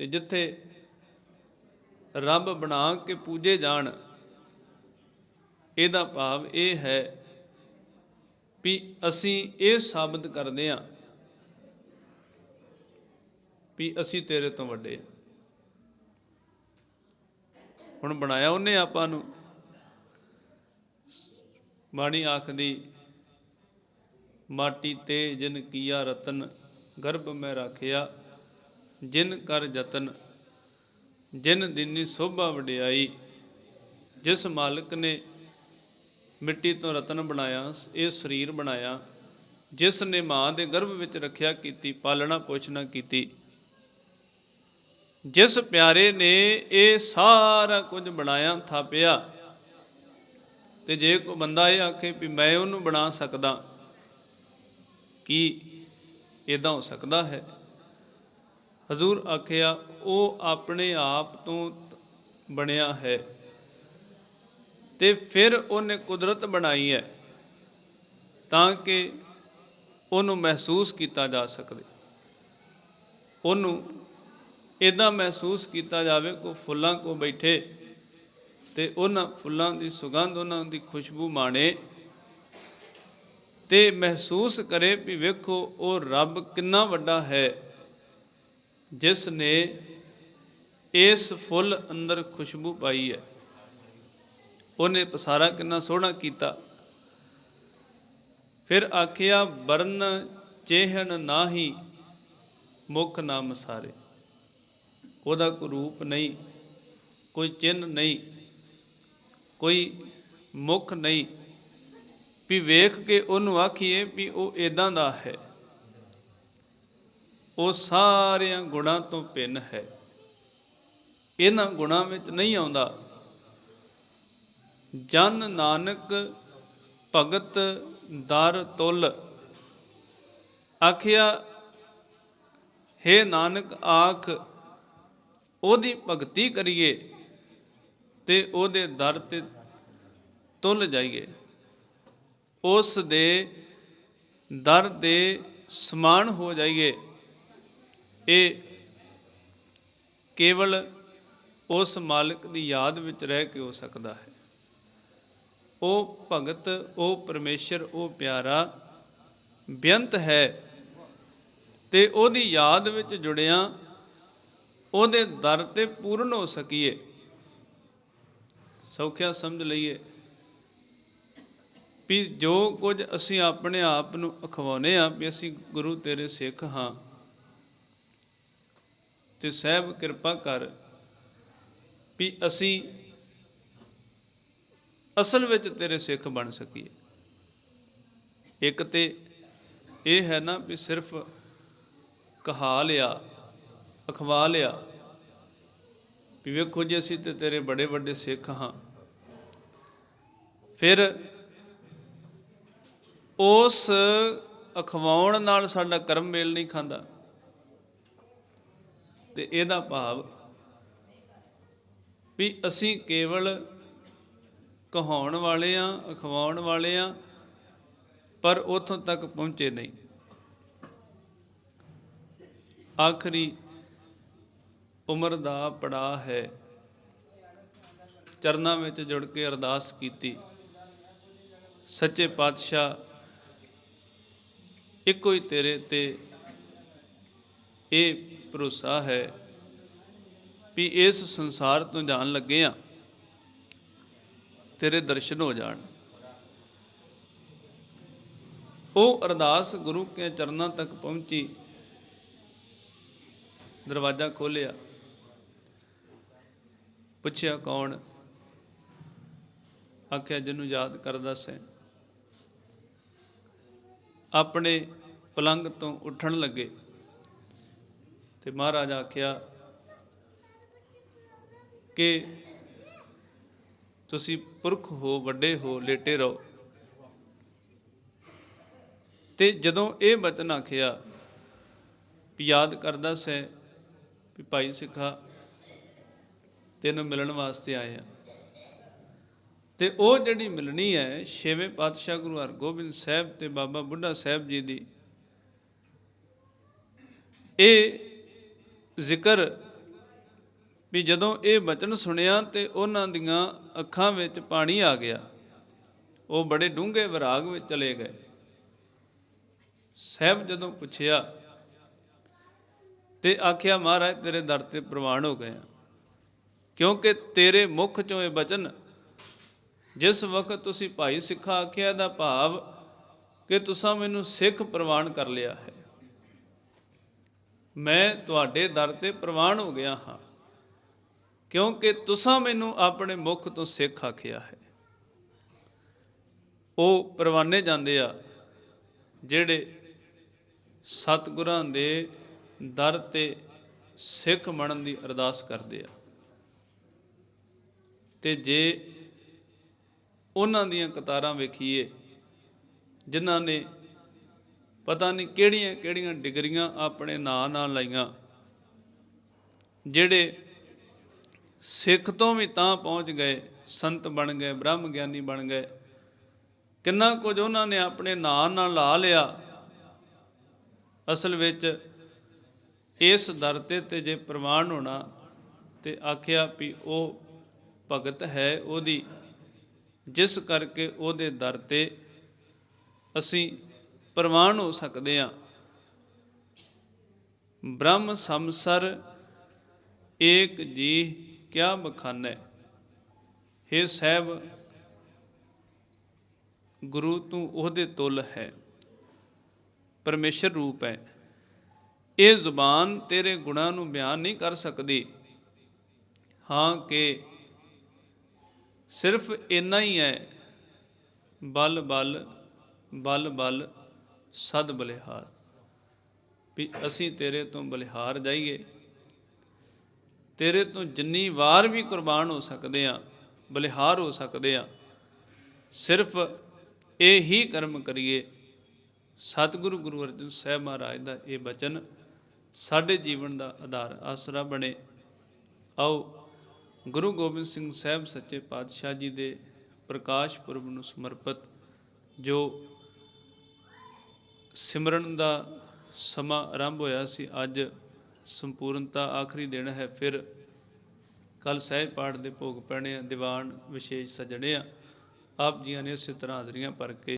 ਤੇ ਜਿੱਥੇ ਰੱਬ ਬਣਾ ਕੇ ਪੂਜੇ ਜਾਣ, ਇਹਦਾ ਭਾਵ ਇਹ ਹੈ ਵੀ ਅਸੀਂ ਇਹ ਸਾਬਤ ਕਰਦੇ ਹਾਂ ਵੀ ਅਸੀਂ ਤੇਰੇ ਤੋਂ ਵੱਡੇ ਹਾਂ। ਹੁਣ ਬਣਾਇਆ ਉਹਨੇ ਆਪਾਂ ਨੂੰ। ਬਾਣੀ ਆਖਦੀ, ਮਾਟੀ ਤੇ ਜਿਨ ਕੀਆ ਰਤਨ, ਗਰਭ ਮੈਂ ਰੱਖਿਆ ਜਿਨ ਕਰ ਯਤਨ, ਜਿਨ ਦਿਨੀ ਸੋਭਾ ਵਡਿਆਈ, ਜਿਸ ਮਾਲਕ ਨੇ ਮਿੱਟੀ ਤੋਂ ਰਤਨ ਬਣਾਇਆ, ਇਹ ਸਰੀਰ ਬਣਾਇਆ, ਜਿਸ ਨੇ ਮਾਂ ਦੇ ਗਰਭ ਵਿੱਚ ਰੱਖਿਆ ਕੀਤੀ, ਪਾਲਣਾ ਪੋਸ਼ਣਾ ਕੀਤੀ। ਜਿਸ ਪਿਆਰੇ ਨੇ ਇਹ ਸਾਰਾ ਕੁਝ ਬਣਾਇਆ, ਥਾਪਿਆ, ਤੇ ਜੇ ਕੋਈ ਬੰਦਾ ਇਹ ਆਖੇ ਵੀ ਮੈਂ ਉਹਨੂੰ ਬਣਾ ਸਕਦਾ, ਕੀ ਇਦਾਂ ਹੋ ਸਕਦਾ ਹੈ? ਹਜ਼ੂਰ ਆਖਿਆ, ਉਹ ਆਪਣੇ ਆਪ ਤੋਂ ਬਣਿਆ ਹੈ ਤੇ ਫਿਰ ਉਹਨੇ ਕੁਦਰਤ ਬਣਾਈ ਹੈ ਤਾਂ ਕਿ ਉਹਨੂੰ ਮਹਿਸੂਸ ਕੀਤਾ ਜਾ ਸਕੇ। ਉਹਨੂੰ ਇਦਾਂ ਮਹਿਸੂਸ ਕੀਤਾ ਜਾਵੇ ਕੋ ਫੁੱਲਾਂ ਕੋ ਬੈਠੇ ਤੇ ਉਹਨਾਂ ਫੁੱਲਾਂ ਦੀ ਸੁਗੰਧ ਉਹਨਾਂ ਦੀ ਖੁਸ਼ਬੂ ਮਾਣੇ ਤੇ ਮਹਿਸੂਸ ਕਰੇ ਵੀ ਵੇਖੋ, ਉਹ ਰੱਬ ਕਿੰਨਾ ਵੱਡਾ ਹੈ। ਜਿਸ ਨੇ ਇਸ ਫੁੱਲ ਅੰਦਰ ਖੁਸ਼ਬੂ ਪਾਈ ਹੈ। ਉਹਨੇ ਪਸਾਰਾ ਕਿੰਨਾ ਸੋਹਣਾ ਕੀਤਾ। ਫਿਰ ਆਖਿਆ ਬਰਨ ਚੇਹਨ ਨਾਹੀ ਮੁਖ ਨਾਮ ਸਾਰੇ। ਉਹਦਾ ਕੋਈ ਰੂਪ ਨਹੀਂ, ਕੋਈ ਚਿੰਨ ਨਹੀਂ, ਕੋਈ ਮੁਖ ਨਹੀਂ। ਵੀ ਵੇਖ ਕੇ ਉਹਨੂੰ ਆਖੀਏ ਵੀ ਉਹ ਇਦਾਂ ਦਾ ਹੈ। ਉਹ ਸਾਰਿਆਂ ਗੁਣਾਂ ਤੋਂ ਭਿੰਨ ਹੈ। ਇਹਨਾਂ ਗੁਣਾਂ ਵਿੱਚ ਨਹੀਂ ਆਉਂਦਾ। ਜਨ ਨਾਨਕ ਭਗਤ ਦਰ ਤੁਲ। ਆਖਿਆ, ਹੈ ਨਾਨਕ ਆਖ, ਉਹਦੀ ਭਗਤੀ ਕਰੀਏ ਤੇ ਉਹਦੇ ਦਰ ਤੇ ਤੁਲ ਜਾਈਏ। ਉਸ ਦੇ ਦਰ ਦੇ ਸਮਾਨ ਹੋ ਜਾਈਏ। ਇਹ ਕੇਵਲ ਉਸ ਮਾਲਕ ਦੀ ਯਾਦ ਵਿੱਚ ਰਹਿ ਕੇ ਹੋ ਸਕਦਾ ਹੈ। ਉਹ ਭਗਤ, ਉਹ ਪਰਮੇਸ਼ਰ, ਉਹ ਪਿਆਰਾ ਬੇਅੰਤ ਹੈ ਤੇ ਉਹਦੀ ਯਾਦ ਵਿੱਚ ਜੁੜਿਆ, ਉਹਦੇ ਦਰ ਤੇ ਪੂਰਨ ਹੋ ਸਕੀਏ। ਸੌਖਿਆ ਸਮਝ ਲਈਏ ਵੀ ਜੋ ਕੁਝ ਅਸੀਂ ਆਪਣੇ ਆਪ ਨੂੰ ਅਖਵਾਉਨੇ ਆ ਵੀ ਅਸੀਂ ਗੁਰੂ ਤੇਰੇ ਸਿੱਖ ਹਾਂ ਤੇ ਸਹਿਬ ਕਿਰਪਾ ਕਰ ਵੀ ਅਸੀਂ ਅਸਲ ਵਿੱਚ ਤੇਰੇ ਸਿੱਖ ਬਣ ਸਕੀਏ। ਇੱਕ ਤੇ ਇਹ ਹੈ ਨਾ ਵੀ ਸਿਰਫ ਕਹਾ ਲਿਆ ਅਖਵਾ ਲਿਆ ਵੀ ਵੇਖੋ ਜੀ ਅਸੀਂ ਤੇ ਤੇਰੇ ਬੜੇ ਵੱਡੇ ਸਿੱਖ ਹਾਂ। ਫਿਰ ਉਸ ਅਖਵਾਉਣ ਨਾਲ ਸਾਡਾ ਕਰਮ ਮੇਲ ਨਹੀਂ ਖਾਂਦਾ। ਤੇ ਇਹਦਾ ਭਾਵ ਵੀ ਅਸੀਂ ਕੇਵਲ ਕਹਾਉਣ ਵਾਲੇ ਆ, ਅਖਵਾਉਣ ਵਾਲੇ ਆ, ਪਰ ਉਥੋਂ ਤੱਕ ਪਹੁੰਚੇ ਨਹੀਂ। ਆਖਰੀ ਉਮਰ ਦਾ ਪੜਾ ਹੈ। ਚਰਨਾਂ ਵਿੱਚ ਜੁੜ ਕੇ ਅਰਦਾਸ ਕੀਤੀ। ਸੱਚੇ ਪਾਤਸ਼ਾਹ, ਇੱਕੋ ਹੀ ਤੇਰੇ ਤੇ ਇਹ ਭਰੋਸਾ ਹੈ ਵੀ ਇਸ ਸੰਸਾਰ ਤੋਂ ਜਾਣ ਲੱਗੇ ਆ ਤੇਰੇ ਦਰਸ਼ਨ ਹੋ ਜਾਣ। ਉਹ ਅਰਦਾਸ ਗੁਰੂ ਕੇ ਚਰਨਾਂ ਤੱਕ ਪਹੁੰਚੀ, ਦਰਵਾਜ਼ਾ ਖੋਲਿਆ ਪੁੱਛਿਆ, ਕੌਣ? ਆਖਿਆ, ਜਿਹਨੂੰ ਯਾਦ ਕਰਦਾ ਸੈਂ। ਆਪਣੇ ਪਲੰਗ ਤੋਂ ਉੱਠਣ ਲੱਗੇ। ਤੇ ਮਹਾਰਾਜ ਆਖਿਆ ਕਿ ਤੁਸੀਂ ਪੁਰਖ ਹੋ, ਵੱਡੇ ਹੋ, ਲੇਟੇ ਰਹੋ। ਤੇ ਜਦੋਂ ਇਹ ਬਚਨ ਆਖਿਆ ਵੀ ਯਾਦ ਕਰਦਾ ਸੈ ਵੀ ਭਾਈ ਸਿੱਖਾ, ਤੈਨੂੰ ਮਿਲਣ ਵਾਸਤੇ ਆਏ ਆ ਤੇ ਉਹ ਜਿਹੜੀ ਮਿਲਣੀ ਹੈ, ਛੇਵੇਂ ਪਾਤਸ਼ਾਹ ਗੁਰੂ ਹਰਗੋਬਿੰਦ ਸਾਹਿਬ ਤੇ ਬਾਬਾ ਬੁੱਢਾ ਸਾਹਿਬ ਜੀ ਦੀ, ਇਹ ਜ਼ਿਕਰ ਵੀ ਜਦੋਂ ਇਹ ਬਚਨ ਸੁਣਿਆ ਤੇ ਉਹਨਾਂ ਦੀਆਂ ਅੱਖਾਂ ਵਿੱਚ ਪਾਣੀ ਆ ਗਿਆ। ਉਹ ਬੜੇ ਡੂੰਘੇ ਵਿਰਾਗ ਵਿੱਚ ਚਲੇ ਗਏ। ਸਹਿਬ ਜਦੋਂ ਪੁੱਛਿਆ ਤੇ ਆਖਿਆ, ਮਹਾਰਾਜ, ਤੇਰੇ ਦਰ ਤੇ ਪ੍ਰਵਾਨ ਹੋ ਗਏ ਕਿਉਂਕਿ ਤੇਰੇ ਮੁਖ ਚੋਂ ਇਹ ਬਚਨ, ਜਿਸ ਵਕਤ ਤੁਸੀਂ ਭਾਈ ਸਿੱਖਾ ਆਖਿਆ ਦਾ ਭਾਵ ਕਿ ਤੁਸੀਂ ਮੈਨੂੰ ਸਿੱਖ ਪ੍ਰਵਾਨ ਕਰ ਲਿਆ ਹੈ। ਮੈਂ ਤੁਹਾਡੇ ਦਰ ਤੇ ਪ੍ਰਵਾਨ ਹੋ ਗਿਆ ਹਾਂ, ਕਿਉਂਕਿ ਤੁਸੀਂ ਮੈਨੂੰ ਆਪਣੇ ਮੁਖ ਤੋਂ ਸਿੱਖ ਆਖਿਆ ਹੈ। ਉਹ ਪ੍ਰਵਾਨੇ ਜਾਂਦੇ ਆ, ਜਿਹੜੇ ਸਤਿਗੁਰਾਂ ਦੇ ਦਰ ਤੇ ਸਿੱਖ ਬਣਨ ਦੀ ਅਰਦਾਸ ਕਰਦੇ ਆ। ਤੇ ਜੇ ਉਹਨਾਂ ਦੀਆਂ ਕਤਾਰਾਂ ਵੇਖੀਏ, ਜਿਨ੍ਹਾਂ ਨੇ ਪਤਾ ਨਹੀਂ ਕਿਹੜੀਆਂ ਕਿਹੜੀਆਂ ਡਿਗਰੀਆਂ ਆਪਣੇ ਨਾਂ ਨਾਲ ਲਾਈਆਂ, ਜਿਹੜੇ ਸਿੱਖ ਤੋਂ ਵੀ ਤਾਂ ਪਹੁੰਚ ਗਏ, ਸੰਤ ਬਣ ਗਏ ਬ੍ਰਹਮ ਗਿਆਨੀ ਬਣ ਗਏ, ਕਿੰਨਾ ਕੁਝ ਉਹਨਾਂ ਨੇ ਆਪਣੇ ਨਾਂ ਨਾਲ ਲਾ ਲਿਆ। ਅਸਲ ਵਿੱਚ ਇਸ ਦਰ ਤੇ ਤੇ ਜੇ ਪ੍ਰਮਾਣ ਹੋਣਾ ਤੇ ਆਖਿਆ ਵੀ ਉਹ ਭਗਤ ਹੈ ਉਹਦੀ, ਜਿਸ ਕਰਕੇ ਉਹਦੇ ਦਰ ਤੇ ਅਸੀਂ ਪ੍ਰਵਾਨ ਹੋ ਸਕਦੇ ਹਾਂ। ਬ੍ਰਹਮ ਸੰਸਰ ਏਕ ਜੀ ਕਿਆ ਬਖਾਨੈ हे ਸਾਹਿਬ, ਗੁਰੂ ਤੂੰ ਉਹਦੇ ਤੁਲ ਹੈ। ਪਰਮੇਸ਼ਰ ਰੂਪ ਹੈ। ਇਹ ਜ਼ੁਬਾਨ ਤੇਰੇ ਗੁਣਾਂ ਨੂੰ ਬਿਆਨ ਨਹੀਂ ਕਰ ਸਕਦੀ। ਹਾਂ ਕਿ ਸਿਰਫ ਇੰਨਾ ਹੀ ਹੈ। ਬਲ ਬਲ ਬਲ ਬਲ ਸਦ ਬਲਿਹਾਰ। ਵੀ ਅਸੀਂ ਤੇਰੇ ਤੋਂ ਬਲਿਹਾਰ ਜਾਈਏ। ਤੇਰੇ ਤੋਂ ਜਿੰਨੀ ਵਾਰ ਵੀ ਕੁਰਬਾਨ ਹੋ ਸਕਦੇ ਆ ਬਲਿਹਾਰ ਹੋ ਸਕਦੇ ਆ ਸਿਰਫ ਇਹ ਹੀ ਕਰਮ ਕਰੀਏ। ਸਤਿਗੁਰੂ ਗੁਰੂ ਅਰਜਨ ਸਾਹਿਬ ਮਹਾਰਾਜ ਦਾ ਇਹ ਬਚਨ ਸਾਡੇ ਜੀਵਨ ਦਾ ਆਧਾਰ ਆਸਰਾ ਬਣੇ। ਆਓ, ਗੁਰੂ ਗੋਬਿੰਦ ਸਿੰਘ ਸਾਹਿਬ ਸੱਚੇ ਪਾਤਸ਼ਾਹ ਜੀ ਦੇ ਪ੍ਰਕਾਸ਼ ਪੁਰਬ ਨੂੰ ਸਮਰਪਿਤ ਜੋ ਸਿਮਰਨ ਦਾ ਸਮਾਂ ਆਰੰਭ ਹੋਇਆ ਸੀ। ਅੱਜ ਸੰਪੂਰਨਤਾ ਆਖਰੀ ਦਿਨ ਹੈ। ਫਿਰ ਕੱਲ ਸਹਿਜ ਪਾਠ ਦੇ ਭੋਗ ਪੈਣੇ ਆ, ਦੀਵਾਨ ਵਿਸ਼ੇਸ਼ ਸਜਣੇ ਆ। ਆਪ ਜੀਆਂ ਨੇ ਇਸੇ ਤਰ੍ਹਾਂ ਹਾਜ਼ਰੀਆਂ ਭਰ ਕੇ